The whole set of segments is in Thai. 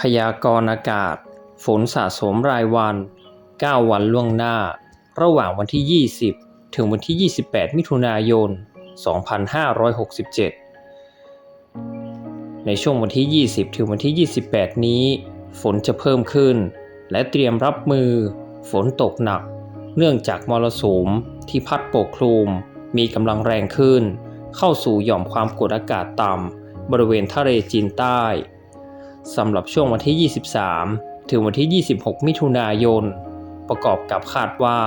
พยากรณ์อากาศ ฝนสะสมรายวัน 9 วันล่วงหน้า ระหว่างวันที่ 20 ถึงวันที่ 28 มิถุนายน 2567 ในช่วงวันที่ 20 ถึงวันที่ 28 นี้ ฝนจะเพิ่มขึ้น และเตรียมรับมือ ฝนตกหนัก เนื่องจากมรสุมที่พัดปกคลุม มีกำลังแรงขึ้น เข้าสู่หย่อมความกดอากาศต่ำบริเวณทะเลจีนใต้ สำหรับช่วงวันที่ 23 ถึงวันที่ 26 มิถุนายน ประกอบกับคาดว่า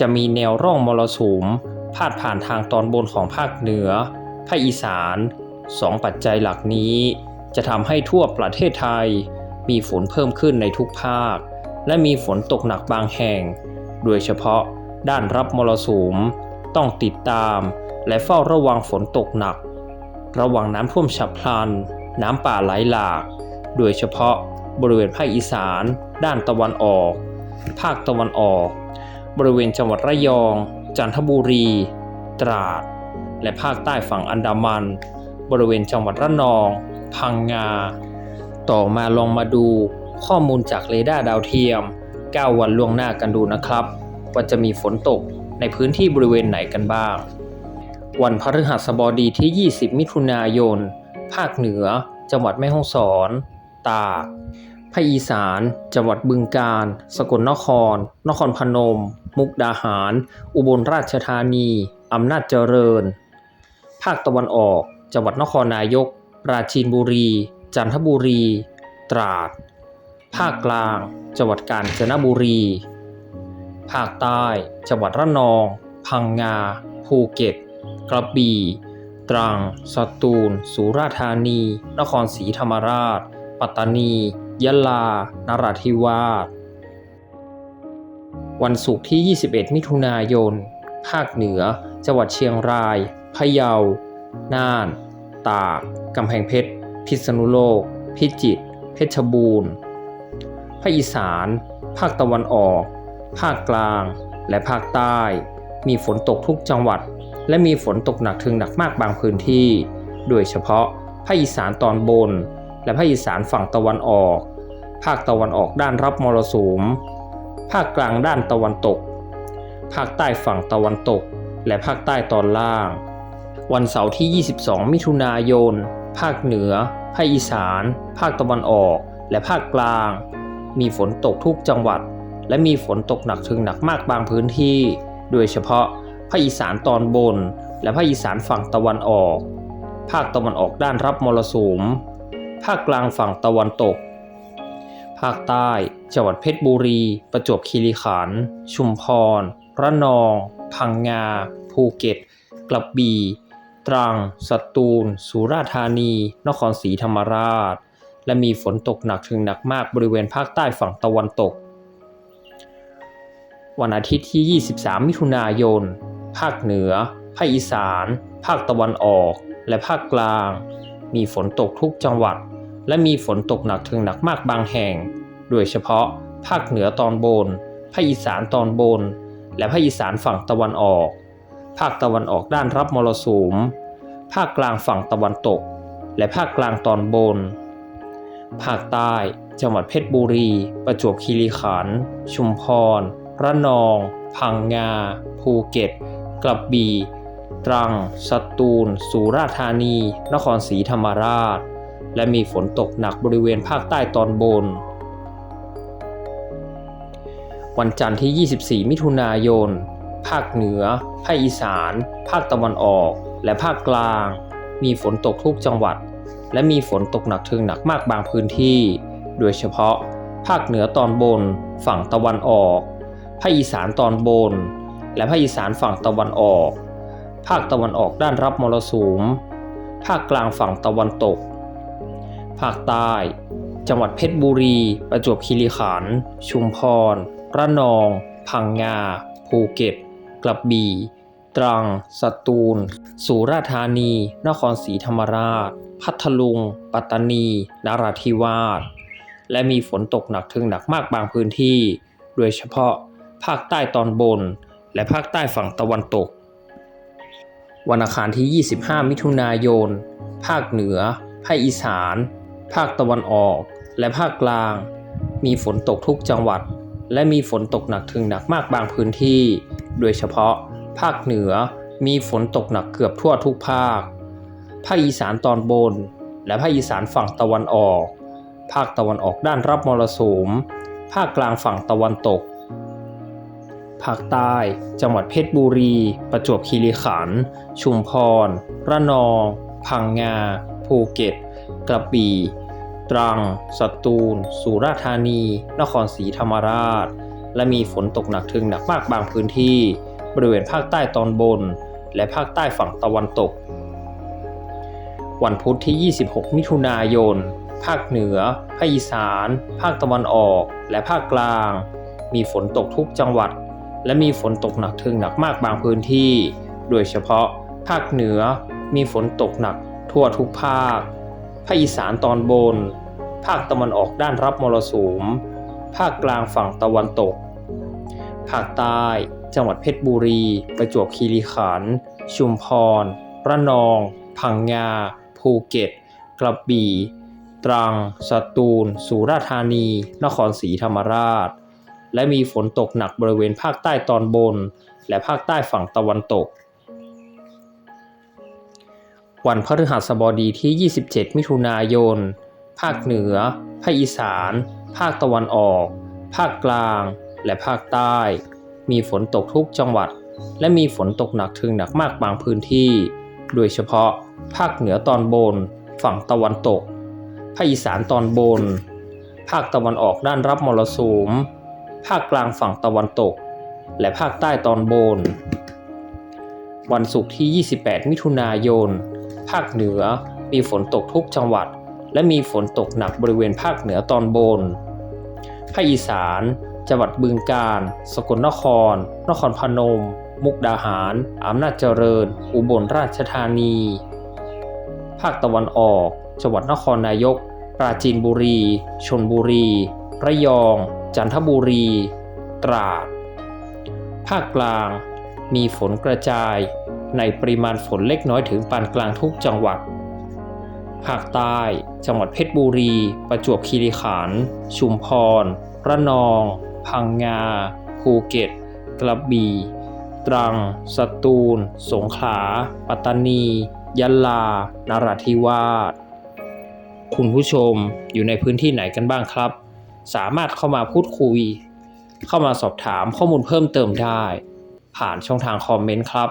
จะมีแนวร่องมรสุมพาดผ่านทางตอนบนของภาคเหนือ ภาคอีสานสองปัจจัยหลักนี้ จะทำให้ทั่วประเทศไทย มีฝนเพิ่มขึ้นในทุกภาค และมีฝนตกหนักบางแห่ง โดยเฉพาะด้านรับมรสุมต้องติดตามและเฝ้าระวังฝนตกหนัก ระวังน้ำท่วมฉับพลัน น้ำป่าไหลหลาก โดยเฉพาะบริเวณภาคอีสาน ด้านตะวันออก ภาคตะวันออก บริเวณจังหวัดระยอง จันทบุรี ตราด และภาคใต้ฝั่งอันดามัน บริเวณจังหวัดระนอง พังงา ต่อมาลองมาดูข้อมูลจากเรดาร์ดาวเทียม 9 วันล่วงหน้ากันดูนะครับ ว่าจะมีฝนตกในพื้นที่บริเวณไหนกันบ้าง วันพฤหัสบดีที่ 20 มิถุนายน ภาคเหนือ จังหวัดแม่ฮ่องสอน ตาภาคอีสาน จังหวัดบึงกาฬ สกลนคร นครพนม มุกดาหาร อุบลราชธานี อำนาจเจริญ ภาคตะวันออก จังหวัดนครนายก ปราจีนบุรี จันทบุรี ตราด ภาคกลาง จังหวัดกาญจนบุรี ภาคใต้ จังหวัดระนอง พังงา ภูเก็ต กระบี่ ตรัง สตูล สุราษฎร์ธานี นครศรีธรรมราช ปัตตานี ยะลา นราธิวาส วันศุกร์ที่ 21 มิถุนายน ภาคเหนือ จังหวัดเชียงราย พะเยา น่าน ตาก กำแพงเพชร พิษณุโลก พิจิตร เพชรบูรณ์ ภาคอีสาน ภาคตะวันออก ภาคกลาง และภาคใต้ มีฝนตกทุกจังหวัด และมีฝนตกหนักถึงหนักมากบางพื้นที่ โดยเฉพาะภาคอีสานตอนบน และภาคอีสานฝั่งตะวันออก ภาคตะวันออกด้านรับมรสุม ภาคกลางด้านตะวันตก ภาคใต้ฝั่งตะวันตก และภาคใต้ตอนล่าง วันเสาร์ที่ 22 มิถุนายน ภาคเหนือ ภาคอีสาน ภาคตะวันออก และภาคกลาง มีฝนตกทุกจังหวัด และมีฝนตกหนักถึงหนักมากบางพื้นที่ โดยเฉพาะภาคอีสานตอนบน และภาคอีสานฝั่งตะวันออก ภาคตะวันออกด้านรับมรสุม ภาคกลางฝั่งตะวันตก ภาคใต้จังหวัดเพชรบุรี ประจวบคีรีขันธ์ชุมพร ระนอง พังงา ภูเก็ต กระบี่ ตรัง สตูล สุราษฎร์ธานี นครศรีธรรมราช และมีฝนตกหนักถึงหนักมากบริเวณภาคใต้ฝั่งตะวันตก วันอาทิตย์ที่ 23 มิถุนายน ภาคเหนือ ภาคอีสาน ภาคตะวันออก และภาคกลาง มีฝนตกทุกจังหวัด และมีฝนตกหนักถึงหนักมากบางแห่ง โดยเฉพาะ ภาคเหนือตอนบน ภาคอีสานตอนบน และภาคอีสานฝั่งตะวันออก ภาคตะวันออกด้านรับมรสุม ภาคกลางฝั่งตะวันตก และภาคกลางตอนบน ภาคใต้ จังหวัดเพชรบุรี ประจวบคีรีขันธ์ ชุมพร ระนอง พังงา ภูเก็ต กระบี่ ตรัง สตูล สุราษฎร์ธานี นครศรีธรรมราช และมีฝนตกหนักบริเวณภาคใต้ตอนบน วันจันทร์ที่ 24 มิถุนายน ภาคเหนือ ภาคอีสาน ภาคตะวันออก และภาคกลาง มีฝนตกทุกจังหวัด และมีฝนตกหนักถึงหนักมากบางพื้นที่ โดยเฉพาะ ภาคเหนือตอนบน ฝั่งตะวันออก ภาคอีสานตอนบน และภาคอีสานฝั่งตะวันออก ภาคตะวันออกด้านรับมรสุม ภาคกลางฝั่งตะวันตก ภาคใต้ จังหวัดเพชรบุรี ประจวบคีรีขันธ์ ชุมพร ระนอง พังงา ภูเก็ต กระบี่ ตรัง สตูล สุราษฎร์ธานี นครศรีธรรมราช พัทลุง ปัตตานี นราธิวาส และมีฝนตกหนักถึงหนักมากบางพื้นที่ โดยเฉพาะภาคใต้ตอนบน และภาคใต้ฝั่งตะวันตก วันอังคารที่ 25 มิถุนายน ภาคเหนือ ภาคอีสาน ภาคตะวันออก และภาคกลาง มีฝนตกทุกจังหวัด และมีฝนตกหนักถึงหนักมากบางพื้นที่ โดยเฉพาะ ภาคเหนือมีฝนตกหนักเกือบทั่วทุกภาค ภาคอีสานตอนบน และภาคอีสานฝั่งตะวันออก ภาคตะวันออกด้านรับมรสุม ภาคกลางฝั่งตะวันตก ภาคใต้ จังหวัดเพชรบุรี ประจวบคีรีขันธ์ ชุมพร ระนอง พังงา ภูเก็ต กระบี่ ตรัง สตูล สุราษฎร์ธานี นครศรีธรรมราช และมีฝนตกหนักถึงหนักมากบางพื้นที่ บริเวณภาคใต้ตอนบน และภาคใต้ฝั่งตะวันตก วันพุธที่ 26 มิถุนายน ภาคเหนือ ภาคอีสาน ภาคตะวันออก และภาคกลาง มีฝนตกทุกจังหวัด และมีฝนตกหนักถึงหนักมากบางพื้นที่ โดยเฉพาะภาคเหนือมีฝนตกหนักทั่วทุกภาค ภาคอีสานตอนบน ภาคตะวันออกด้านรับมรสุม ภาคกลางฝั่งตะวันตก ภาคใต้ จังหวัดเพชรบุรี ประจวบคีรีขันธ์ ชุมพร ระนอง พังงา ภูเก็ต กระบี่ ตรัง สตูล สุราษฎร์ธานี นครศรีธรรมราช และมีฝนตกหนักบริเวณภาคใต้ตอนบน และภาคใต้ฝั่งตะวันตก วันพฤหัสบดีที่ 27 มิถุนายน ภาคเหนือ ภาคอีสาน ภาคตะวันออก ภาคกลาง และภาคใต้ มีฝนตกทุกจังหวัด และมีฝนตกหนักถึงหนักมากบางพื้นที่ โดยเฉพาะ ภาคเหนือตอนบน ฝั่งตะวันตก ภาคอีสานตอนบน ภาคตะวันออกด้านรับมรสุม ภาคกลางฝั่งตะวันตก และภาคใต้ตอนบน วันศุกร์ที่ 28 มิถุนายน ภาคเหนือมีฝนตกทุกจังหวัด และมีฝนตกหนักบริเวณภาคเหนือตอนบน ภาคอีสาน จังหวัดบึงกาฬ สกลนคร นครพนม มุกดาหาร อำนาจเจริญ อุบลราชธานี ภาคตะวันออก จังหวัดนครนายก ปราจีนบุรี ชนบุรี ระยอง จันทบุรี ตราด ภาคกลาง มีฝนกระจายในปริมาณฝนเล็กน้อยถึงปานกลางทุกจังหวัด ภาคใต้ จังหวัดเพชรบุรี ประจวบคีรีขันธ์ ชุมพร ระนอง พังงา ภูเก็ต กระบี่ ตรัง สตูล สงขลา ปัตตานี ยะลา นราธิวาส คุณผู้ชมอยู่ในพื้นที่ไหนกันบ้างครับ สามารถเข้ามาพูดคุย เข้ามาสอบถามข้อมูลเพิ่มเติมได้ ผ่านช่องทางคอมเมนต์ครับ